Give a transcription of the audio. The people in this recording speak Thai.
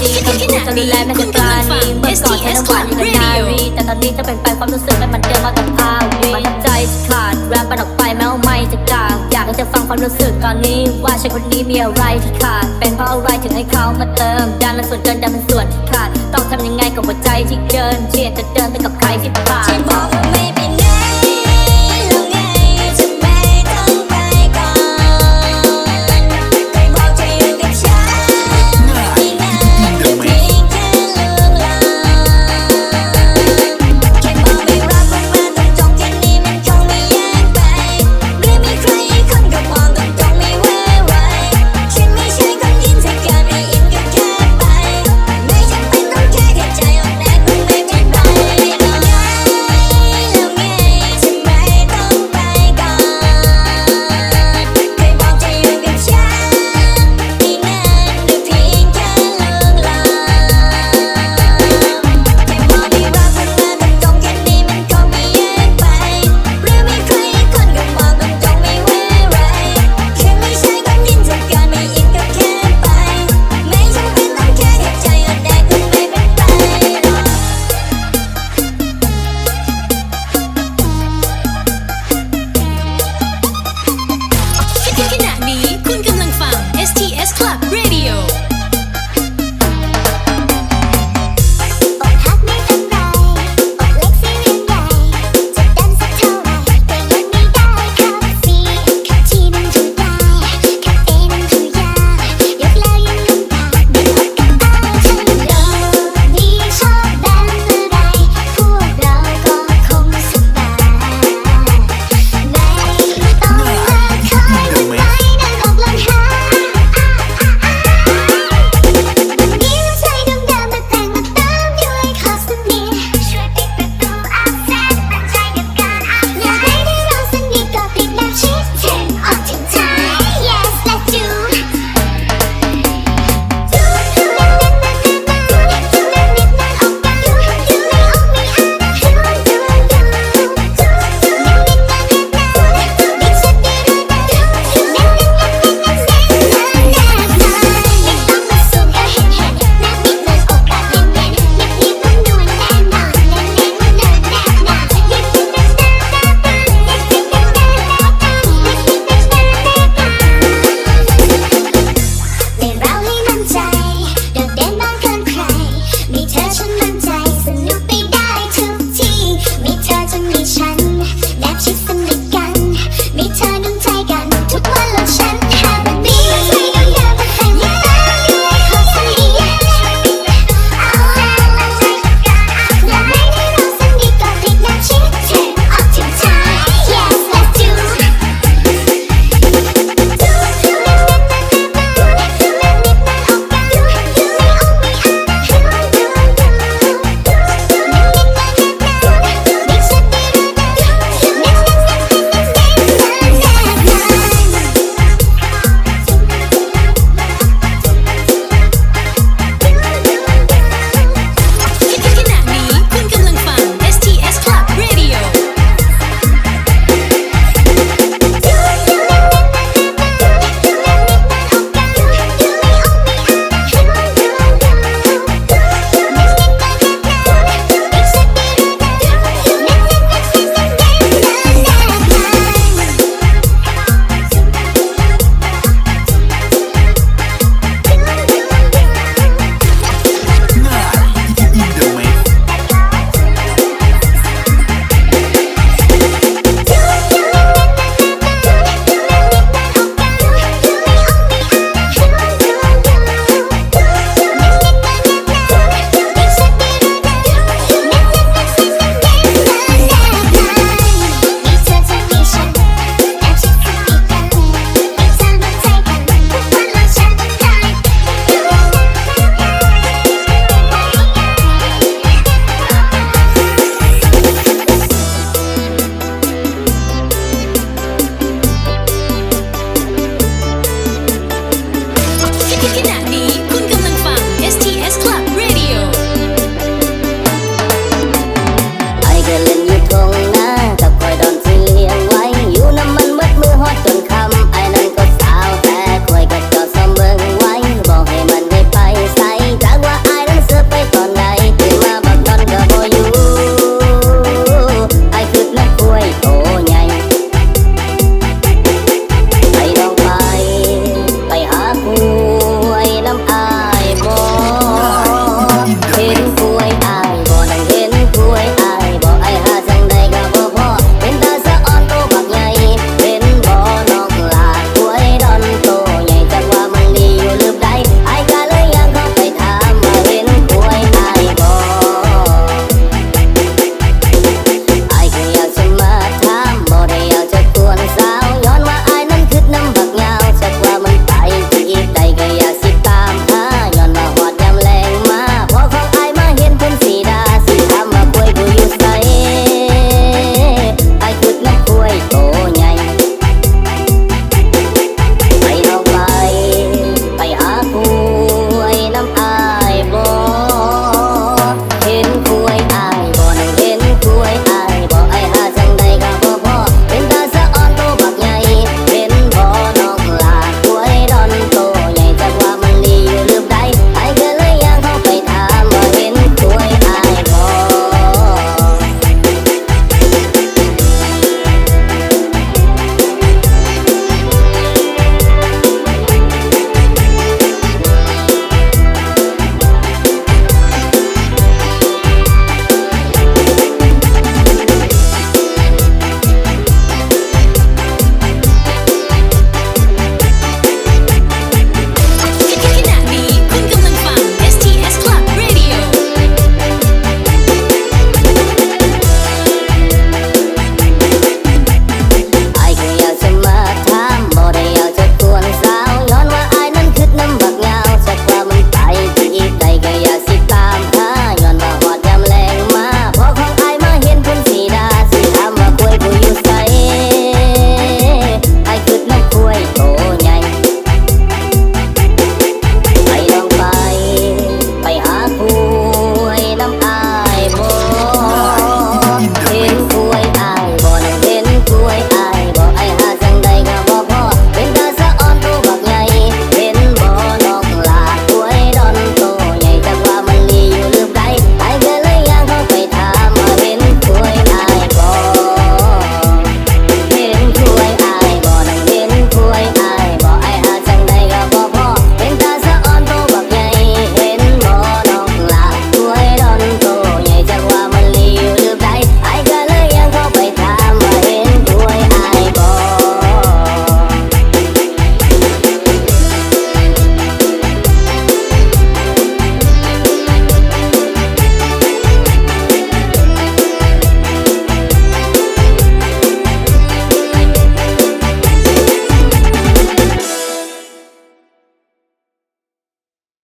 จีคำพูดจะรุนแรงแม้จะปราณีเมื่อก่อนฉันหวานอยู่กับนารีแต่ตอนนี้จะเป็นไปความรู้สึกและมันเดิมมากับภาพวีนทับใจขาดแรปมันออกไปแม้ว่าไม่จะกลางอยากให้เธอฟังความรู้สึกตอนนี้ ว่าชายคนนี้มีอะไรที่ขาด เป็นเพราะอะไรถึงให้เขามาเติมดันมันส่วนเกินดันเป็นส่วนที่ขาด ต้องทำยังไงกับหัวใจที่เกินเชียร์จะเดินไปกับใครที่ผ่าน